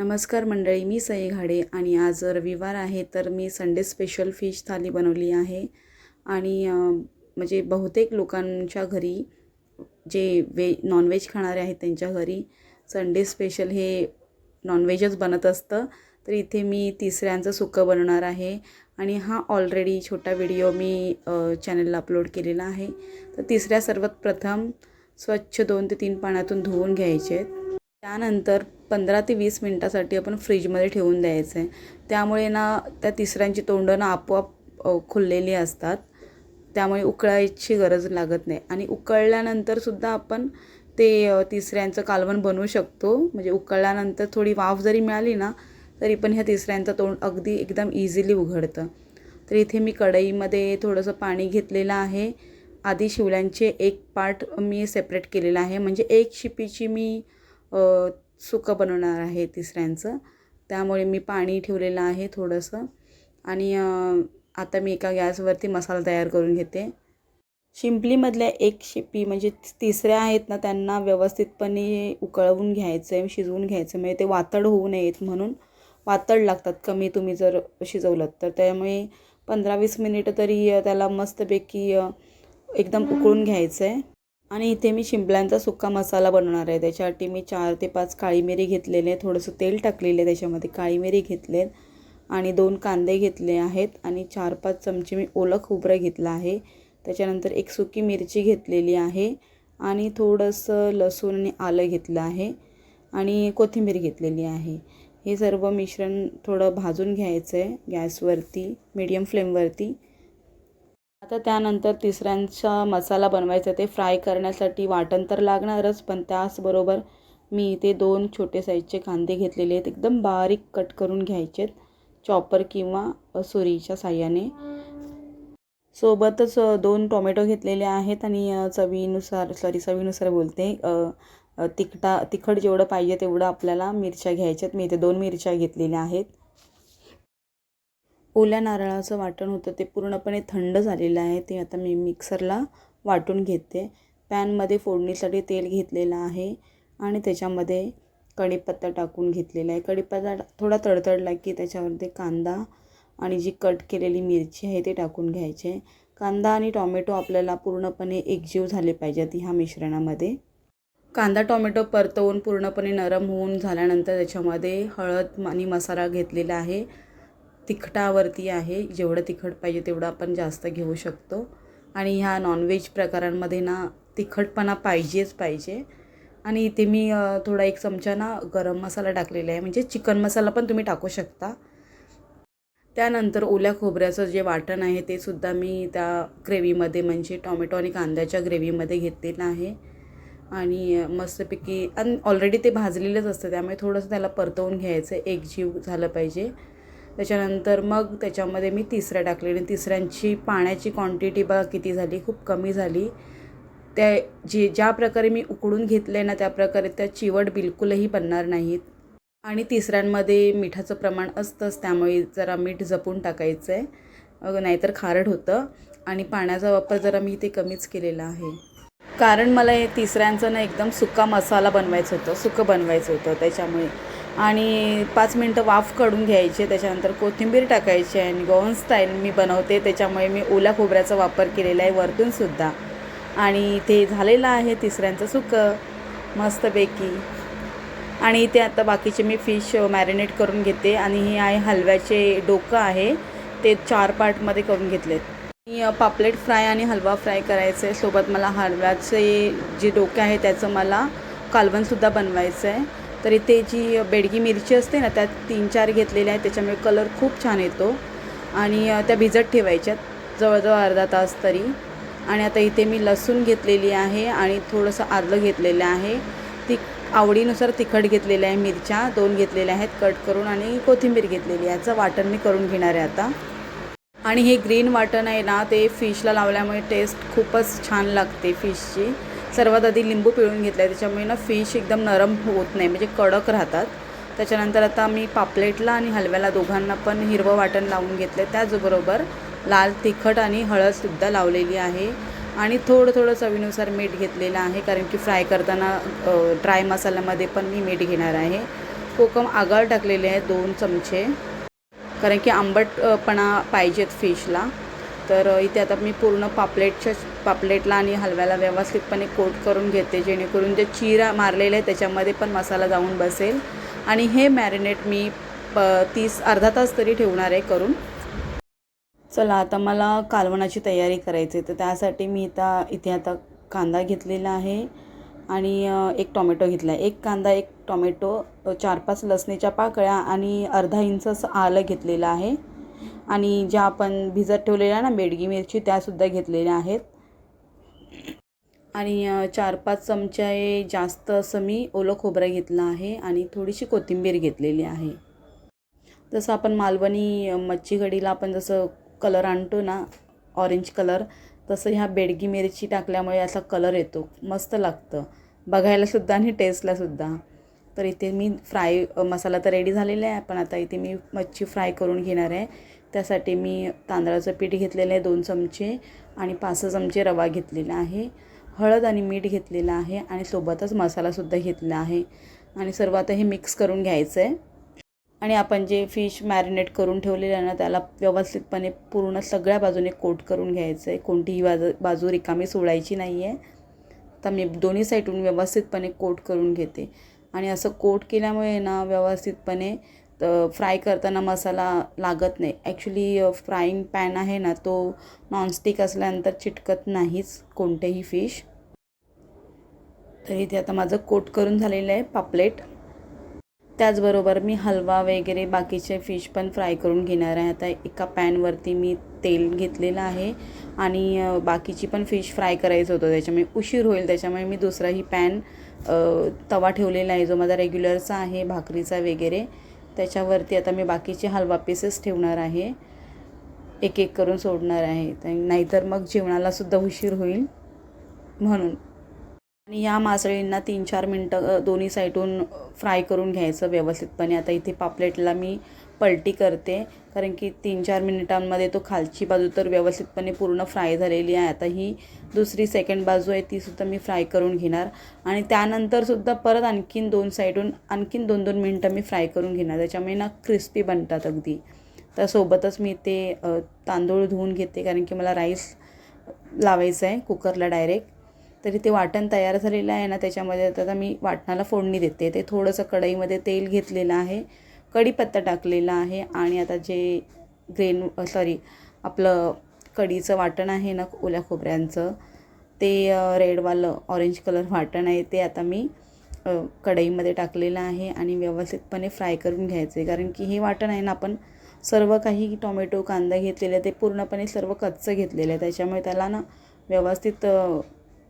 नमस्कार मंडळी मी सई घाडे आणि आज रविवार आहे तर मी संडे स्पेशल फिश थाली बनवली आहे. आणि म्हणजे बहुतेक लोकांच्या घरी जे वे नॉनव्हेज खाणारे आहेत त्यांच्या घरी संडे स्पेशल हे नॉनव्हेजच बनत असतं. तर इथे मी तिसऱ्यांचं सुकं बनवणार आहे आणि हा ऑलरेडी छोटा व्हिडिओ मी चॅनलला अपलोड केलेला आहे. तर तिसऱ्या सर्वात प्रथम स्वच्छ दोन ते तीन पाण्यातून धुवून घ्यायचे आहेत. त्यानंतर पंधरा ते वीस मिनटासाठी आपण फ्रीजमध्ये ठेवून द्यायचं आहे. त्यामुळे ना त्या तिसऱ्यांची तोंडं ना आपोआप खुललेली असतात. त्यामुळे उकळायची गरज लागत नाही. आणि उकळल्यानंतरसुद्धा आपण ते तिसऱ्यांचं कालवण बनवू शकतो. म्हणजे उकळल्यानंतर थोडी वाफ जरी मिळाली ना तरी पण ह्या तिसऱ्यांचं तोंड अगदी एकदम इझिली उघडतं. तर इथे मी कढईमध्ये थोडंसं पाणी घेतलेलं आहे. आधी शिवल्यांचे एक पार्ट मी सेपरेट केलेला आहे. म्हणजे एक शिपीची मी सुकं बनवणार आहे तिसऱ्यांचं. त्यामुळे मी पाणी ठेवलेलं आहे थोडंसं. आणि आता मी एका गॅसवरती मसाला तयार करून घेते. शिंपलीमधल्या एक शिपी म्हणजे तिसऱ्या आहेत ना त्यांना व्यवस्थितपणे उकळवून घ्यायचं आहे शिजवून घ्यायचं म्हणजे ते वातड होऊ नयेत म्हणून. वातड लागतात कमी तुम्ही जर शिजवलं तर. त्यामुळे पंधरा वीस मिनिटं तरी त्याला मस्तपैकी एकदम उकळून घ्यायचं आहे आणि इथे मी शिंपल्यांचा सुक्का मसाला बनवणार आहे. त्याच्यासाठी मी चार ते पाच काळी मिरी घेतलेले थोडंसं तेल टाकलेलं आहे त्याच्यामध्ये. काळी मिरी घेतले आणि दोन कांदे घेतले आहेत आणि चार पाच चमचे मी ओलं खोबरं घेतलं आहे. त्याच्यानंतर एक सुकी मिरची घेतलेली आहे आणि थोडंसं लसूण आणि आलं घेतलं आहे आणि कोथिंबीर घेतलेली आहे. हे सर्व मिश्रण थोडं भाजून घ्यायचं आहे गॅसवरती मीडियम फ्लेमवरती. आता त्यानंतर तिसऱ्यांचा मसाला बनवायचा ते फ्राय करण्यासाठी वाटण तर लागणारच पण त्याचबरोबर मी इथे दोन छोटे साईजचे कांदे घेतलेले आहेत एकदम बारीक कट करून घ्यायचे आहेत चॉपर किंवा सुरीच्या साह्याने. सोबतच दोन टोमॅटो घेतलेले आहेत आणि चवीनुसार सॉरी चवीनुसार बोलते तिखटा तिखट जेवढं पाहिजे तेवढं आपल्याला मिरच्या घ्यायच्यात मी इथे दोन मिरच्या घेतलेल्या आहेत. ओल्या नारळाचं वाटण होतं ते पूर्णपणे थंड झालेलं आहे ते आता मी मिक्सरला वाटून घेते. पॅनमध्ये फोडणीसाठी तेल घेतलेलं आहे आणि त्याच्यामध्ये कढीपत्ता टाकून घेतलेला आहे. कढीपत्ता थोडा तडतडला की त्याच्यावरती कांदा आणि जी कट केलेली मिरची आहे ते टाकून घ्यायचे. कांदा आणि टॉमॅटो आपल्याला पूर्णपणे एकजीव झाले पाहिजेत ह्या मिश्रणामध्ये. कांदा टोमॅटो परतवून पूर्णपणे नरम होऊन झाल्यानंतर त्याच्यामध्ये हळद आणि मसाला घेतलेला आहे. तिखटावरती आहे. जेवढं तिखट पाहिजे तेवढं आपण जास्त घेऊ शकतो. आणि ह्या नॉनव्हेज प्रकारांमध्ये ना तिखटपणा पाहिजेच पाहिजे. आणि इथे मी थोडा एक चमचा ना गरम मसाला टाकलेला आहे. म्हणजे चिकन मसाला पण तुम्ही टाकू शकता. त्यानंतर ओल्या खोबऱ्याचं जे वाटण आहे ते सुद्धा मी त्या ग्रेव्हीमध्ये म्हणजे टॉमॅटो आणि कांद्याच्या ग्रेव्हीमध्ये घेतलेलं आहे. आणि मस्तपैकी आणि ऑलरेडी ते भाजलेलंच असतं. त्यामुळे थोडंसं त्याला परतवून घ्यायचं. एक जीव झालं पाहिजे. त्याच्यानंतर मग त्याच्यामध्ये मी तिसऱ्या टाकले आणि तिसऱ्यांची पाण्याची क्वांटिटी बघा किती झाली खूप कमी झाली. त्या जे ज्या प्रकारे मी उकडून घेतले ना त्या प्रकारे त्या चिवट बिलकुलही बनणार नाहीत. आणि तिसऱ्यांमध्ये मिठाचं प्रमाण असतंच त्यामुळे जरा मीठ जपून टाकायचं आहे नाहीतर खारट होतं. आणि पाण्याचा वापर जरा मी ते कमीच केलेला आहे. कारण मला हे तिसऱ्यांचं ना एकदम सुका मसाला बनवायचं होतं सुकं बनवायचं होतं. त्याच्यामुळे आणि पाच मिनटं वाफ काढून घ्यायचे त्याच्यानंतर कोथिंबीर टाकायची आणि गोवन स्टाईल मी बनवते. त्याच्यामुळे मी ओल्या खोबऱ्याचा वापर केलेला आहे वरतूनसुद्धा आणि ते झालेलं आहे तिसऱ्यांचं सुकं मस्तपैकी. आणि ते आता बाकीचे मी फिश मॅरिनेट करून घेते. आणि हे आहे हलव्याचे डोकं आहे ते चार पार्टमध्ये करून घेतलेत. मी पापलेट फ्राय आणि हलवा फ्राय करायचं आहे सोबत मला हलव्याचे जे डोके आहे त्याचं मला कालवणसुद्धा बनवायचं आहे. तर इथे जी बेडगी मिरची असते ना त्यात तीन चार घेतलेल्या आहेत त्याच्यामुळे कलर खूप छान येतो. आणि त्या भिजत ठेवायच्यात जवळजवळ अर्धा तास तरी. आणि आता इथे मी लसूण घेतलेली आहे आणि थोडंसं आलं घेतलेलं आहे. ती आवडीनुसार तिखट घेतलेलं आहे मिरच्या दोन घेतलेल्या आहेत कट करून आणि कोथिंबीर घेतलेली आहे. याचं वाटण मी करून घेणार आहे आता. आणि हे ग्रीन वाटण आहे ना ते फिशला लावल्यामुळे टेस्ट खूपच छान लागते फिशची. सर्वात आधी लिंबू पिळून घेतला आहे त्याच्यामुळे ना फिश एकदम नरम होत नाही. म्हणजे कडक राहतात. त्याच्यानंतर आता मी पापलेटला आणि हलव्याला दोघांना पण हिरवं वाटण लावून घेतलं आहे त्याचबरोबर लाल तिखट आणि हळदसुद्धा लावलेली आहे. आणि थोडं थोडं चवीनुसार मीठ घेतलेलं आहे कारण की फ्राय करताना ड्राय मसाल्यामध्ये पण मी मीठ घेणार आहे. कोकम आगळ टाकलेले आहेत दोन चमचे. कारण की आंबटपणा पाहिजेत फिशला तर इथे आता मी पूर्ण पापलेटच्या पापलेटला आणि हलव्याला व्यवस्थितपणे कोट करून घेते जेणेकरून जे चिरा मारलेले आहे त्याच्यामध्ये पण मसाला जाऊन बसेल. आणि हे मॅरिनेट मी प तीस अर्धा तास तरी ठेवणार आहे करून. चला आता मला कालवणाची तयारी करायची आहे तर त्यासाठी मी आता इथे आता कांदा घेतलेला आहे आणि एक टॉमॅटो घेतला आहे. एक कांदा एक टॉमॅटो चार पाच लसणीच्या पाकळ्या आणि अर्धा इंच असं आलं घेतलेलं आहे. आणि ज्या आपण भिजत ठेवलेल्या ना बेडगी मिरची त्यासुद्धा घेतलेल्या आहेत. आणि चार पाच चमचे जास्त असं मी ओलं खोबरं घेतलं आहे आणि थोडीशी कोथिंबीर घेतलेली आहे. जसं आपण मालवणी मच्छी कढीला आपण जसं कलर आणतो ना ऑरेंज कलर तसं ह्या बेडगी मिरची टाकल्यामुळे असा कलर येतो मस्त लागतं. बघायलासुद्धा आणि टेस्टलासुद्धा तर इथे मी फ्राय मसाला तर रेडी झालेला आहे पण आता इथे मी मच्छी फ्राय करून घेणार आहे. त्यासाठी मी तांदळाचं पीठ घेतलेलं आहे दोन चमचे आणि पाच सहा चमचे रवा घेतलेला आहे. हळद आणि मीठ घेतलेलं आहे आणि सोबतच मसालासुद्धा घेतला आहे. आणि सर्व आता हे मिक्स करून घ्यायचं आहे आणि आपण जे फिश मॅरिनेट करून ठेवलेलं आहे ना त्याला व्यवस्थितपणे पूर्ण सगळ्या बाजूने कोट करून घ्यायचं आहे कोणतीही बाजू बाजू रिकामी सोडायची नाही आहे तर मी दोन्ही साईडून व्यवस्थितपणे कोट करून घेते. आणि असं कोट केल्यामुळे ना व्यवस्थितपणे फ्राय करताना मसाला लागत नाही. ॲक्च्युली फ्राईंग पॅन आहे ना तो नॉनस्टिक असल्यानंतर चिटकत नाहीच कोणतेही फिश तर इथे आता माझं कोट करून झालेलं आहे पापलेट. त्याचबरोबर मी हलवा वगैरे बाकीचे फिश पण फ्राय करून घेणार आहे. आता एका पॅनवरती मी तेल घेतलेलं आहे आणि बाकीची पण फिश फ्राय करायचं होतं. त्याच्यामुळे उशीर होईल. त्याच्यामुळे मी दुसराही पॅन तवा ठेवलेला आहे जो माझा रेग्युलरचा आहे भाकरीचा वगैरे. त्याच्यावरती आता मी बाकीचे हलवा पीसेस ठेवणार आहे. एक एक करून सोडणार आहे. नाहीतर मग जेवणालासुद्धा उशीर होईल म्हणून. आणि या मासळींना तीन चार मिनटं दोन्ही साईडून फ्राय करून घ्यायचं व्यवस्थितपणे. आता इथे पापलेटला मी पलटी करते. कारण की तीन चार मिनिटांमध्ये तो खालची बाजू तर व्यवस्थितपणे पूर्ण फ्राय झालेली आहे. आता ही दुसरी सेकंड बाजू आहे तीसुद्धा मी फ्राय करून घेणार. आणि त्यानंतरसुद्धा परत आणखीन दोन साईडून आणखीन दोन दोन मिनटं मी फ्राय करून घेणार. त्याच्यामुळे ना क्रिस्पी बनतात अगदी. त्यासोबतच मी ते तांदूळ धुवून घेते. कारण की मला राईस लावायचं आहे कुकरला डायरेक्ट तरी ते वाटण तयार झालेलं आहे ना त्याच्यामध्ये आता मी वाटणाला फोडणी देते. ते थोडंसं कढईमध्ये तेल घेतलेलं आहे. कढीपत्ता टाकलेला आहे आणि आता जे ग्रेन सॉरी आपलं कढीचं वाटण आहे ना ओल्या खोबऱ्यांचं ते रेडवालं ऑरेंज कलर वाटण आहे ते आता मी कढईमध्ये टाकलेलं आहे आणि व्यवस्थितपणे फ्राय करून घ्यायचं आहे कारण की हे वाटण आहे ना आपण सर्व काही टोमॅटो कांदा घेतलेले आहे ते पूर्णपणे सर्व कच्चं घेतलेलं आहे त्याच्यामुळे त्याला ना व्यवस्थित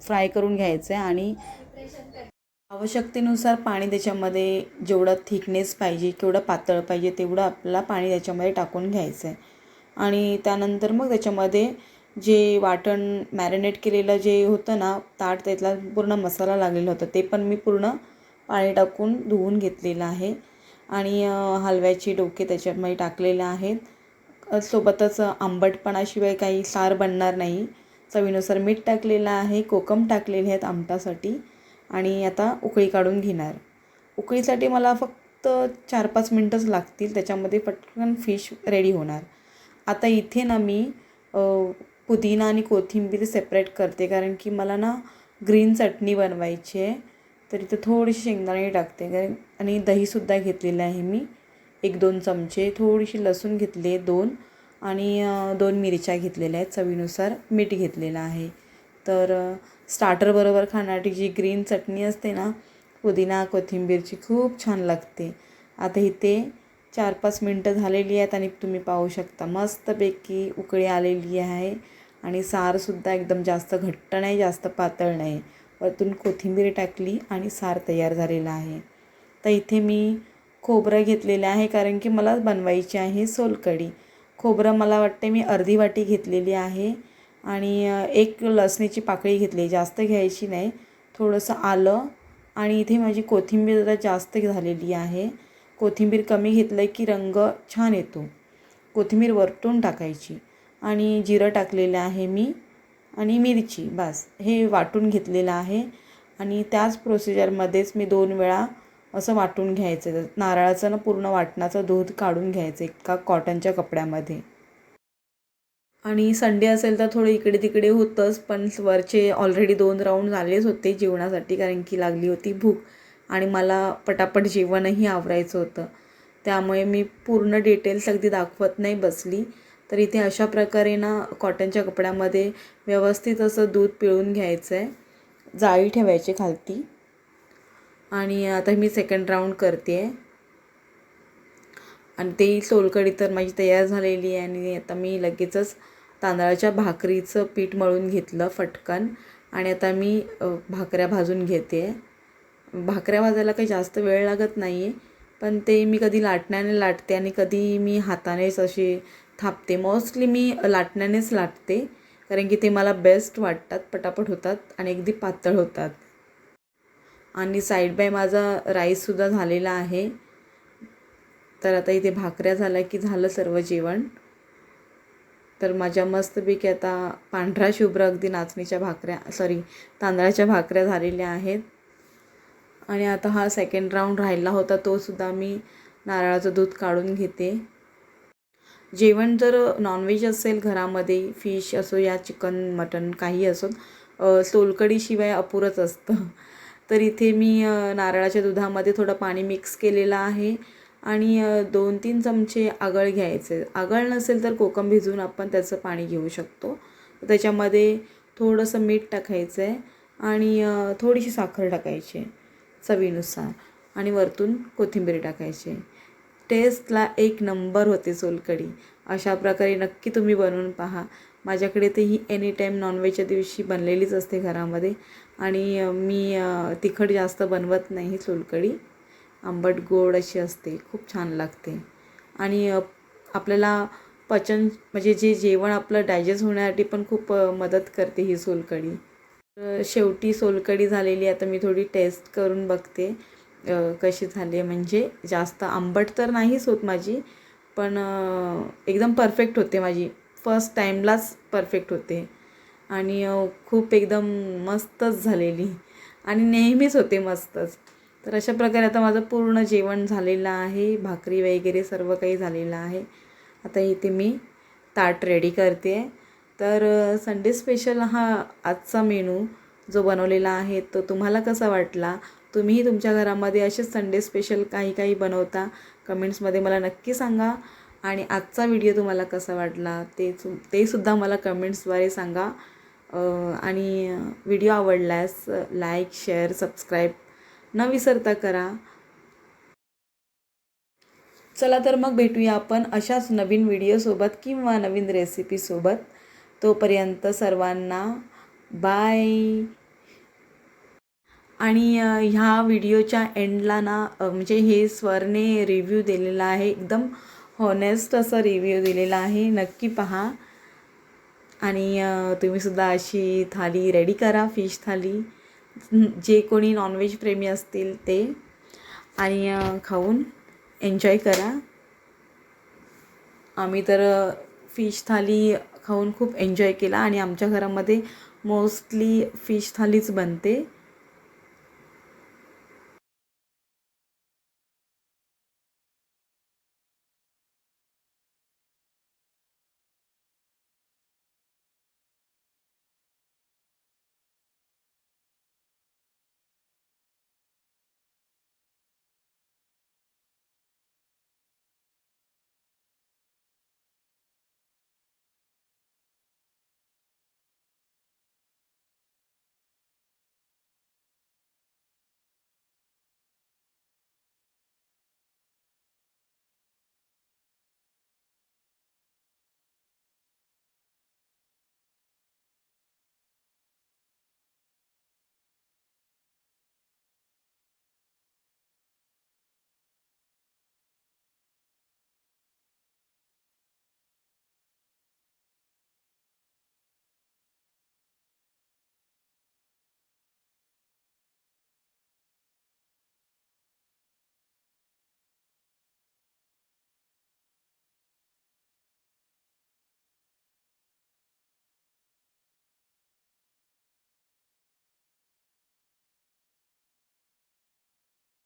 फ्राय करून घ्यायचं आहे आणि आवश्यकतेनुसार पाणी त्याच्यामध्ये जेवढं थिकनेस पाहिजे केवढं पातळ पाहिजे तेवढं आपला पाणी त्याच्यामध्ये टाकून घ्यायचं आहे आणि त्यानंतर मग त्याच्यामध्ये जे वाटण मॅरिनेट केलेलं जे होतं ना ताट त्यातला पूर्ण मसाला लागलेला होता ते पण मी पूर्ण पाणी टाकून धुवून घेतलेलं आहे. आणि हलव्याचे डोके त्याच्यामध्ये टाकलेले आहेत. सोबतच आंबटपणाशिवाय काही सार बनणार नाही. चवीनुसार मीठ टाकलेलं आहे कोकम टाकलेले आहेत आमटासाठी. आणि आता उकळी काढून घेणार. उकळीसाठी मला फक्त चार पाच मिनटंच लागतील त्याच्यामध्ये पटकन फिश रेडी होणार. आता इथे ना मी पुदिना आणि कोथिंबीर सेपरेट करते कारण की मला ना ग्रीन चटणी बनवायची आहे. तर इथं थोडीशी शेंगदाणे टाकते कारण आणि दहीसुद्धा घेतलेलं आहे मी. एक दोन चमचे थोडीशी लसूण घेतले दोन. आणि दोन मिरच्या घेतलेल्या आहेत चवीनुसार मीठ घेतलेलं आहे. तर स्टार्टरबरोबर खाण्यासाठी जी ग्रीन चटणी असते ना पुदिना कोथिंबीरची खूप छान लागते. आता इथे चार पाच मिनटं झालेली आहेत आणि तुम्ही पाहू शकता मस्तपैकी उकळी आलेली आहे. आणि सारसुद्धा एकदम जास्त घट्ट नाही जास्त पातळ नाही. वरतून कोथिंबीर टाकली आणि सार तयार झालेला आहे. तर इथे मी खोबरं घेतलेलं आहे कारण की मला बनवायची आहे सोलकढी. खोबरं मला वाटते मी अर्धी वाटी घेतलेली आहे. आणि एक लसणीची पाकळी घेतली जास्त घ्यायची नाही. थोडंसं आलं आणि इथे माझी कोथिंबीर जरा जास्त झालेली आहे. कोथिंबीर कमी घेतलं की रंग छान येतो. कोथिंबीर वरतून टाकायची आणि जिरं टाकलेलं आहे मी आणि मिरची बस. हे वाटून घेतलेलं आहे आणि त्याच प्रोसिजरमध्येच मी दोन वेळा असं वाटून घ्यायचं. नारळाचं ना पूर्ण वाटणाचं दूध काढून घ्यायचं एका कॉटनच्या कपड्यामध्ये. आणि संडे असेल तर थोडं इकडे तिकडे होतंच पण वरचे ऑलरेडी दोन राऊंड झालेच होते जेवणासाठी कारण की लागली होती भूक आणि मला पटापट जेवणही आवरायचं होतं. त्यामुळे मी पूर्ण डिटेल्स अगदी दाखवत नाही बसली. तर इथे अशा प्रकारे ना कॉटनच्या कपड्यामध्ये व्यवस्थित असं दूध पिळून घ्यायचं आहे जाळी ठेवायची खालती. आणि आता मी सेकंड राऊंड करते. आहे आणि तेही सोलकढी तर माझी तयार झालेली आहे आणि आता मी लगेचच तांदळाच्या भाकरीचं पीठ मळून घेतलं फटकन. आणि आता मी भाकऱ्या भाजून घेते. भाकऱ्या भाजायला काही जास्त वेळ लागत नाही आहे पण ते मी कधी लाटण्याने लाटते आणि कधी मी हातानेच असे थापते. मोस्टली मी लाटण्यानेच लाटते कारण की ते मला बेस्ट वाटतात पटापट होतात आणि अगदी पातळ होतात. आणि साईड बाय माझा राईससुद्धा झालेला आहे. तर आता इथे भाकऱ्या झाल्या की झालं सर्व जेवण. तर माझ्या मस्तपैकी आता पांढरा शुभ्र अगदी नाचणीच्या भाकऱ्या सॉरी तांदळाच्या भाकऱ्या झालेल्या आहेत. आणि आता हा सेकंड राऊंड राहिला होता तो सुद्धा मी नारळाचं दूध काढून घेते. जेवण जर नॉनव्हेज असेल घरामध्ये फिश असो या चिकन मटन काही असो सोलकडीशिवाय अपुरंच असतं. तर इथे मी नारळाच्या दुधामध्ये थोडं पाणी मिक्स केलेलं आहे. आणि दोन तीन चमचे आगळ घ्यायचे. आगळ नसेल तर कोकम भिजवून आपण त्याचं पाणी घेऊ शकतो. त्याच्यामध्ये थोडंसं मीठ टाकायचं आहे आणि थोडीशी साखर टाकायची आहे चवीनुसार आणि वरतून कोथिंबीर टाकायची. टेस्टला एक नंबर होते सोलकढी. अशा प्रकारे नक्की तुम्ही बनवून पहा. माझ्याकडे ते ही एनी टाईम नॉनव्हेजच्या दिवशी बनलेलीच असते घरामध्ये आणि मी तिखट जास्त बनवत नाही सोलकढी. आंबट गोड अशी असते खूप छान लागते. आणि आपल्याला पचन म्हणजे जे जेवण आपलं डायजेस्ट होण्यासाठी पण खूप मदत करते ही सोलकढी. शेवटी सोलकढी झालेली आता मी थोडी टेस्ट करून बघते कशी झाली आहे. म्हणजे जास्त आंबट तर नाहीच होत माझी पण एकदम परफेक्ट होते माझी. फर्स्ट टाईमलाच परफेक्ट होते. आणि खूप एकदम मस्तच झालेली. आणि नेहमीच होते मस्तच. तर अशा प्रकारे आता माझं पूर्ण जेवण झालेलं आहे. भाकरी वगैरे सर्व काही झालेलं आहे. आता इथे मी ताट रेडी करते. आहे तर संडे स्पेशल हा आजचा मेनू जो बनवलेला आहे तो तुम्हाला कसा वाटला? तुम्हीही तुमच्या घरामध्ये असेच संडे स्पेशल काही काही बनवता. कमेंट्समध्ये मला नक्की सांगा. आणि आजचा व्हिडिओ तुम्हाला कसा वाटला ते सु ते सुद्धा मला कमेंट्सद्वारे सांगा. आणि व्हिडिओ आवडल्यास लाईक शेअर सबस्क्राईब न विसरता करा. चला तर मग भेटूया आपण अशाच नवीन व्हिडिओसोबत किंवा नवीन रेसिपीसोबत तोपर्यंत सर्वांना बाय आणि ह्या व्हिडिओच्या एंडला ना म्हणजे हे स्वरने रिव्ह्यू दिलेला आहे. एकदम हॉनेस्ट असा रिव्ह्यू दिलेला आहे. नक्की पहा. आणि तुम्हीसुद्धा अशी थाली रेडी करा फिश थाली. जे कोणी नॉनव्हेज प्रेमी असतील ते आणि खाऊन एन्जॉय करा. आम्ही तर फिश थाली खाऊन खूप एन्जॉय केला आणि आमच्या घरामध्ये मोस्टली फिश थालीच बनते.